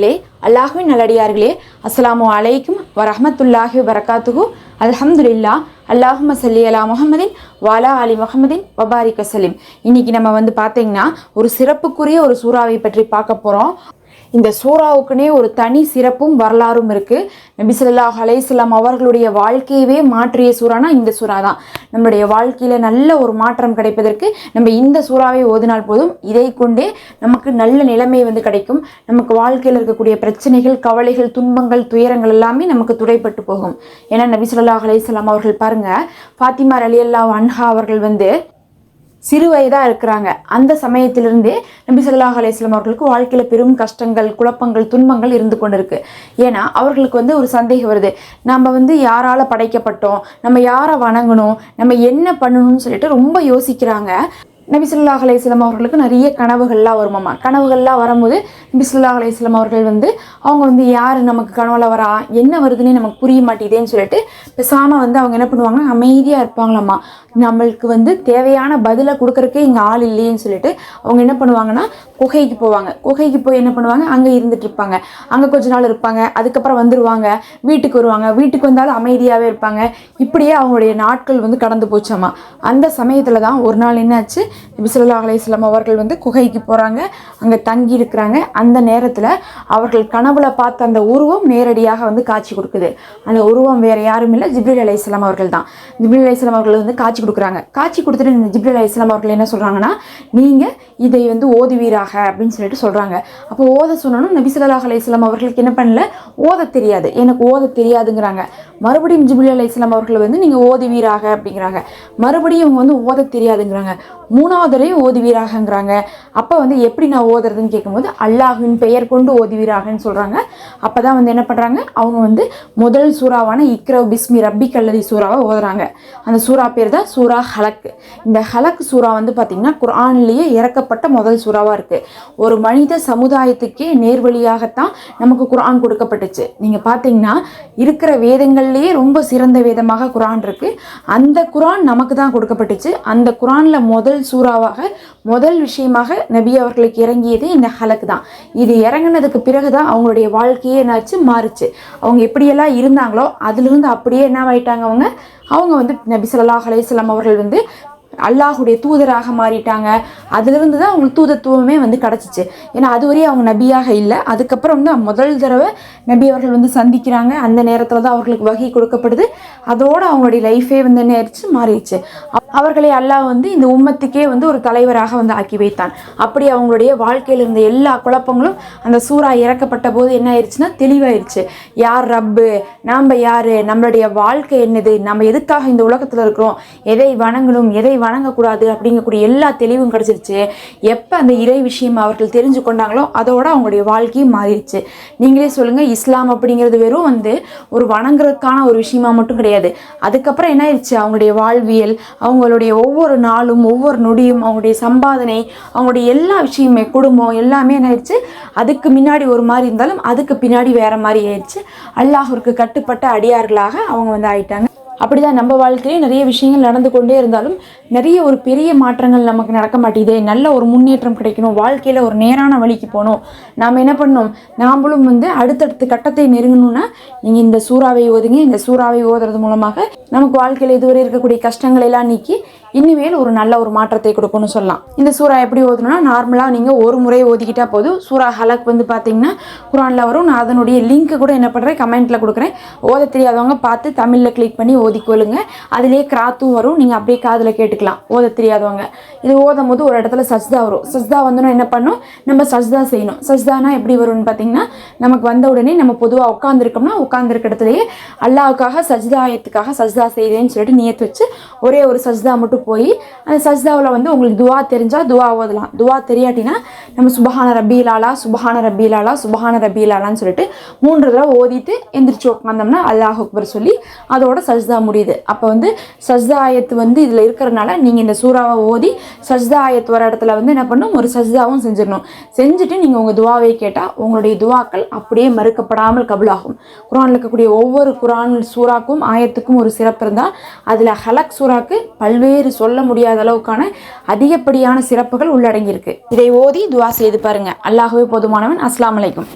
லே அல்லாஹுவின் நல்லடியார்களே அஸ்லாம் அலைக்கும் வரஹமத்துல்லாஹி வரகாத்துகு அல்ஹம்துலில்லா அல்லாஹும சல்லி அலா முகமதின் வாலா அலி முகமதின் வபாரிக் வசலிம் இன்னைக்கு நம்ம வந்து பார்த்தீங்கன்னா ஒரு சிறப்புக்குரிய ஒரு சூறாவை பற்றி பார்க்க போகிறோம் இந்த சூறாவுக்குனே ஒரு தனி சிறப்பும் வரலாறும் இருக்குது நபி ஸல்லல்லாஹு அலைஹி அவர்களுடைய வாழ்க்கையவே மாற்றிய சூறானா இந்த சூறா தான். நம்மளுடைய வாழ்க்கையில் நல்ல ஒரு மாற்றம் கிடைப்பதற்கு நம்ம இந்த சூறாவை ஓதினால் போதும். இதை கொண்டே நமக்கு நல்ல நிலைமை வந்து கிடைக்கும். நமக்கு வாழ்க்கையில் இருக்கக்கூடிய பிரச்சனைகள் கவலைகள் துன்பங்கள் துயரங்கள் எல்லாமே நமக்கு துடைப்பட்டு போகும். ஏன்னா நபி ஸல்லல்லாஹு அலைஹி வஸல்லம் அவர்கள் பாருங்க ஃபாத்திமா ரலியல்லாஹு அன்ஹா அவர்கள் வந்து சிறு வயதாக இருக்கிறாங்க. அந்த சமயத்திலிருந்தே நபி சொல்லாஹ் அலையம் அவர்களுக்கு வாழ்க்கையில் பெரும் கஷ்டங்கள் குழப்பங்கள் துன்பங்கள் இருந்து கொண்டிருக்கு. ஏன்னா அவர்களுக்கு வந்து ஒரு சந்தேகம் வருது. நம்ம வந்து யாரால் படைக்கப்பட்டோம்? நம்ம யாரை வணங்கணும்? நம்ம என்ன பண்ணணும்னு சொல்லிட்டு ரொம்ப யோசிக்கிறாங்க. நபிசுல்லா அலையம் அவர்களுக்கு நிறைய கனவுகள்லாம் வருமாமா கனவுகள்லாம் வரும்போது நபிசுல்லா அலையம் அவர்கள் வந்து அவங்க வந்து யார் நமக்கு கனவுல வரா என்ன வருதுன்னே நமக்கு புரிய மாட்டேதேன்னு சொல்லிட்டு பேசாமல் வந்து அவங்க என்ன பண்ணுவாங்க அமைதியாக இருப்பாங்களாம்மா. நம்மளுக்கு வந்து தேவையான பதிலை கொடுக்கறக்கே இங்கே ஆள் இல்லையேன்னு சொல்லிட்டு அவங்க என்ன பண்ணுவாங்கன்னா குகைக்கு போவாங்க. குகைக்கு போய் என்ன பண்ணுவாங்க? அங்கே இருந்துட்டு இருப்பாங்க. அங்கே கொஞ்ச நாள் இருப்பாங்க. அதுக்கப்புறம் வந்துடுவாங்க வீட்டுக்கு வருவாங்க. வீட்டுக்கு வந்தாலும் அமைதியாகவே இருப்பாங்க. இப்படியே அவங்களுடைய நாட்கள் வந்து கடந்து போச்சாமா. அந்த சமயத்தில் தான் ஒரு நாள் என்னாச்சு? பிசல்லா அலையம் அவர்கள் வந்து குகைக்கு போகிறாங்க அங்கே தங்கி இருக்கிறாங்க. அந்த நேரத்தில் அவர்கள் கனவுல பார்த்த அந்த உருவம் நேரடியாக வந்து காட்சி கொடுக்குது. அந்த உருவம் வேறு யாரும் இல்லை. ஜிப்ரில் அலையம் அவர்கள் தான். ஜிப்ரில் அலையம் அவர்கள் வந்து காட்சி கொடுக்குறாங்க. காட்சி கொடுத்துட்டு இந்த ஜிப்ரில் அலையம் அவர்கள் என்ன சொல்கிறாங்கன்னா நீங்கள் இதை வந்து ஓதுவீராக அப்படின்னு சொல்லிட்டு சொல்கிறாங்க அப்போ ஓத சொன்னாலும் நபி ஸல்லல்லாஹு அலைஹி அவர்களுக்கு என்ன பண்ணல? ஓத தெரியாது. எனக்கு ஓத தெரியாதுங்கிறாங்க. மறுபடியும் ஜிப்ரில் அலைஹிஸ்ஸலாம் அவர்கள் வந்து நீங்கள் ஓதுவீராக அப்படிங்கிறாங்க. மறுபடியும் இவங்க வந்து ஓத தெரியாதுங்கிறாங்க. மூணாவது தடவை ஓதுவீராகங்கிறாங்க. அப்போ வந்து எப்படி நான் ஓதுறதுன்னு கேட்கும்போது அல்லாஹின் பெயர் கொண்டு ஓதுவீராகன்னு சொல்கிறாங்க அப்போ தான் வந்து என்ன பண்ணுறாங்க அவங்க வந்து முதல் சூறாவான இக்ரவ் பிஸ்மி ரப்பி கல்லதி சூறாவை ஓதுறாங்க. அந்த சூறா பேர் தான் சூறா ஹலக். இந்த ஹலக் சூறா வந்து பார்த்திங்கன்னா குர்ஆன்லேயே இறக்கப்பட்ட முதல் சூறாவாக இருக்குது ஒரு மனித சமுதாயத்துக்கே நேர்வழியாகத்தான் நமக்கு குரான் கொடுக்கப்பட்டுச்சு. நீங்கள் பார்த்தீங்கன்னா இருக்கிற வேதங்கள்லேயே ரொம்ப சிறந்த வேதமாக குரான் இருக்குது அந்த குரான் நமக்கு தான் கொடுக்கப்பட்டுச்சு. அந்த குரானில் முதல் சூறாவாக முதல் விஷயமாக நபி அவர்களுக்கு இறங்கியது இந்த ஹலக் தான். இது இறங்குனதுக்கு பிறகு தான் அவங்களுடைய வாழ்க்கையே என்னாச்சு மாறுச்சு. அவங்க எப்படியெல்லாம் இருந்தாங்களோ அதிலிருந்து அப்படியே என்ன ஆயிட்டாங்க அவங்க? அவங்க வந்து நபி சொல்லா ஹலேசலம் அவர்கள் வந்து அல்லாஹுடைய தூதராக மாறிட்டாங்க. அதிலிருந்து தான் அவங்களுக்கு தூதத்துவமே வந்து கிடச்சிச்சு. ஏன்னா அதுவரையும் அவங்க நபியாக இல்லை. அதுக்கப்புறம் வந்து முதல் தடவை நபி அவர்கள் வந்து சந்திக்கிறாங்க. அந்த நேரத்தில் தான் அவர்களுக்கு வகை கொடுக்கப்படுது. அதோடு அவங்களுடைய லைஃபே வந்து என்ன ஆயிடுச்சு? மாறிடுச்சு. அவர்களை அல்லாஹ் வந்து இந்த உம்மத்துக்கே வந்து ஒரு தலைவராக வந்து ஆக்கி வைத்தான். அப்படி அவங்களுடைய வாழ்க்கையில் இருந்த எல்லா குழப்பங்களும் அந்த சூறா இறக்கப்பட்ட போது என்ன ஆயிடுச்சுன்னா தெளிவாயிருச்சு. யார் ரப்பு? நாம் யார்? நம்மளுடைய வாழ்க்கை என்னது? நம்ம எதுக்காக இந்த உலகத்தில் இருக்கிறோம்? எதை வணங்கணும்? எதை வணங்கக்கூடாது அப்படிங்கக்கூடிய எல்லா தெளிவும் கிடச்சிருச்சு. எப்போ அந்த இறை விஷயம் அவர்கள் தெரிஞ்சு கொண்டாங்களோ அதோட அவங்களுடைய வாழ்க்கையும் மாறிடுச்சு. நீங்களே சொல்லுங்கள் இஸ்லாம் அப்படிங்கிறது வெறும் வந்து ஒரு வணங்குறதுக்கான ஒரு விஷயமா மட்டும் கிடையாது. அதுக்கப்புறம் என்ன ஆயிடுச்சு? அவங்களுடைய வாழ்வியல் அவங்களுடைய ஒவ்வொரு நாளும் ஒவ்வொரு நொடியும் அவங்களுடைய சம்பாதனை அவங்களுடைய எல்லா விஷயமே குடும்பம் எல்லாமே என்ன ஆயிடுச்சு? அதுக்கு முன்னாடி ஒரு மாதிரி இருந்தாலும் அதுக்கு பின்னாடி வேற மாதிரி ஆயிடுச்சு. அல்லாஹ்விற்கு கட்டுப்பட்ட அடியார்களாக அவங்க வந்து ஆயிட்டாங்க. அப்படிதான் நம்ம வாழ்க்கையிலே நிறைய விஷயங்கள் நடந்து கொண்டே இருந்தாலும் நிறைய ஒரு பெரிய மாற்றங்கள் நமக்கு நடக்க மாட்டேங்குது. நல்ல ஒரு முன்னேற்றம் கிடைக்கணும். வாழ்க்கையில் ஒரு நேரான வழிக்கு போகணும். நாம் என்ன பண்ணணும்? நாமளும் வந்து அடுத்தடுத்த கட்டத்தை நெருங்கணும்னா நீங்கள் இந்த சூறாவை ஓதுங்க. இந்த சூறாவை ஓதுறது மூலமாக நமக்கு வாழ்க்கையில் இதுவரை இருக்கக்கூடிய கஷ்டங்களை எல்லாம் நீக்கி இனிமேல் ஒரு நல்ல ஒரு மாற்றத்தை கொடுக்கும்னு சொல்லலாம். இந்த சூறா எப்படி ஓதணும்னா நார்மலாக நீங்கள் ஒரு முறை ஓதிக்கிட்டா போதும். சூறா ஹலக் வந்து பார்த்தீங்கன்னா குரானில் வரும். நான் அதனுடைய லிங்க்கு கூட என்ன பண்ணுறேன் கமெண்ட்டில் கொடுக்குறேன். ஓத தெரியாதவங்க பார்த்து தமிழில் கிளிக் பண்ணி ஓதிக்கொள்ளுங்க. அதிலே கிராத்தும் வரும். நீங்கள் அப்படியே காதில் கேட்டுக்கலாம். ஓத தெரியாதவங்க. இது ஓதும் போது ஒரு இடத்துல சஜ்தா வரும். சஜ்தா வந்தோன்னா என்ன பண்ணும்? நம்ம சஜ்தா செய்யணும். சஜ்தானா எப்படி வரும்னு பார்த்தீங்கன்னா நமக்கு வந்த உடனே நம்ம பொதுவாக உட்காந்துருக்கோம்னா உட்காந்துருக்க இடத்துலையே அல்லாவுக்காக சஜ்தாயத்துக்காக சஜ்தா செய்தேன்னு சொல்லிட்டு நியத்து வச்சு ஒரே ஒரு சஜ்தா மட்டும் போய் அந்த சஜ்தாவில் வந்து உங்களுக்கு துவா தெரிஞ்சால் துவா ஓதலாம். துவா தெரியாட்டினா நம்ம சுபஹான ரபீலாலா சுபஹான ரபீலாலா சுபஹான ரபீலாலான்னு சொல்லிட்டு மூன்று தடவை ஓதிட்டு எந்திரிச்சு உட்காந்தோம்னா அல்லாஹ் அக்பர் சொல்லி அதோட சஜ்தா முடியுது. அப்போ வந்து சஜ்தா ஆயத்து வந்து இதில் இருக்கிறனால நீங்கள் இந்த சூறாவை ஓதி சஜ்தா ஆயத்து வர இடத்துல வந்து என்ன பண்ணும்? ஒரு சஜ்தாவும் செஞ்சிடணும். செஞ்சுட்டு நீங்கள் உங்கள் துவாவை கேட்டால் உங்களுடைய துவாக்கள் அப்படியே மறுக்கப்படாமல் கபுலாகும். குரானில் இருக்கக்கூடிய ஒவ்வொரு குரான் சூறாக்கும் ஆயத்துக்கும் ஒரு சிறப்பு இருந்தால் அதில் ஹலக் சூறாக்கு பல்வேறு சொல்ல முடியாத அளவுக்கான அதிகப்படியான சிறப்புகள் உள்ளடங்கியிருக்கு. இதை ஓதி துவா செய்து பாருங்க. அல்லாஹுவே போதுமானவன். அஸ்லாம் அலைக்கும்.